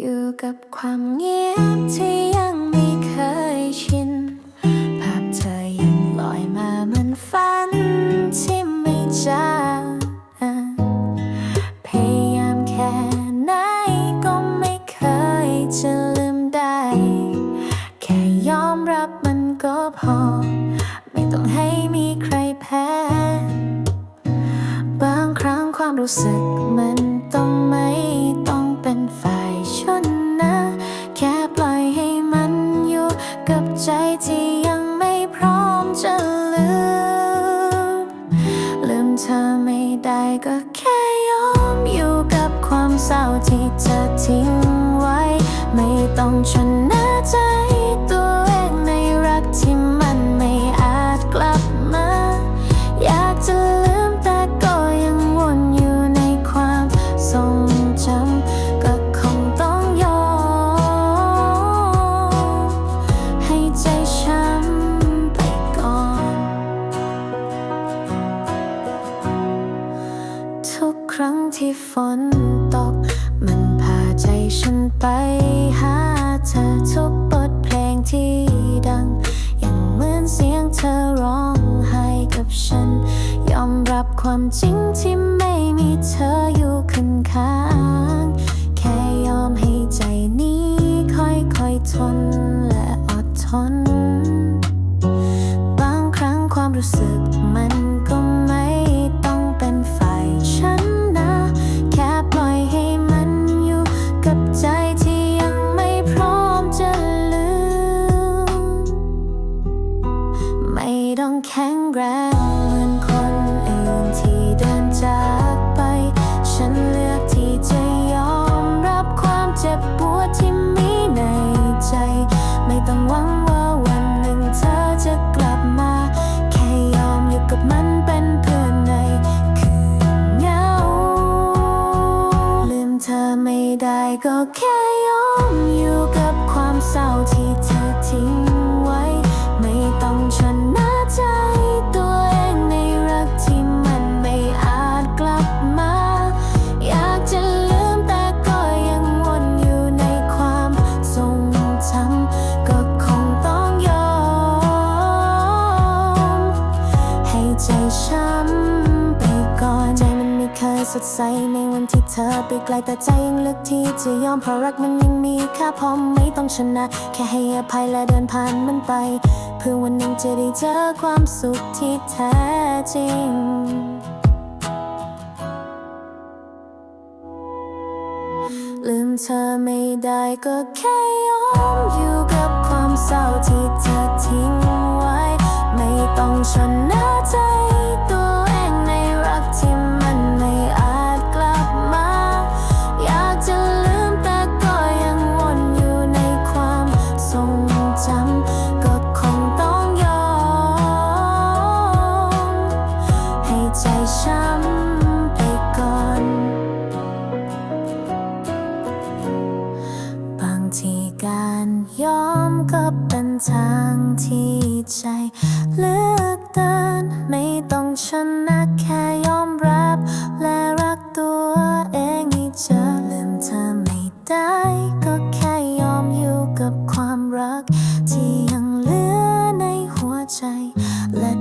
อยู่กับความเงียบที่ยังไม่เคยชิน ภาพเธอยังลอยมาเหมือนฝันที่ไม่จางพยายามแค่ไหนก็ไม่เคยจะลืมได้ แค่ยอมรับมันก็พอ ไม่ต้องให้มีใครแพ้ บางครั้งความรู้สึก ก็แค่ยอมอยู่กับความเศร้าที่เธอทิ้งไว้ ไม่ต้องชนะ ครั้งที่ฝนตก มันพาใจฉันไปหาเธอทุกบทเพลงที่ดัง ยังเหมือนเสียงเธอร้องไห้กับฉัน ยอมรับความจริงที่ไม่มีเธออยู่ข้างข้าง แค่ยอมให้ใจนี้ค่อยๆทนและอดทน บางครั้งความรู้สึก ได้ก็แสดใสในวันที่เธอไปไกลแต่ใจยังลือกที่จะยอมเพราะรักมันยังมีค่าพอไม่ต้องชนะ แค่ให้อภัยและเดินผ่านมันไป เพื่อวันหนึ่งจะได้เจอความสุขที่แท้จริงลืมเธอไม่ได้ก็แค่ยอมอยู่กับความเศร้าที่เธอทิ้ การยอมก็เป็นทางที่ใจ เลือกเดินไม่ต้องชนะแค่ยอมรับ และรักตัวเองให้เจอลืมเธอไม่ได้ ก็แค่ยอมอยู่กับความรัก ที่ยังเหลือในหัวใจและ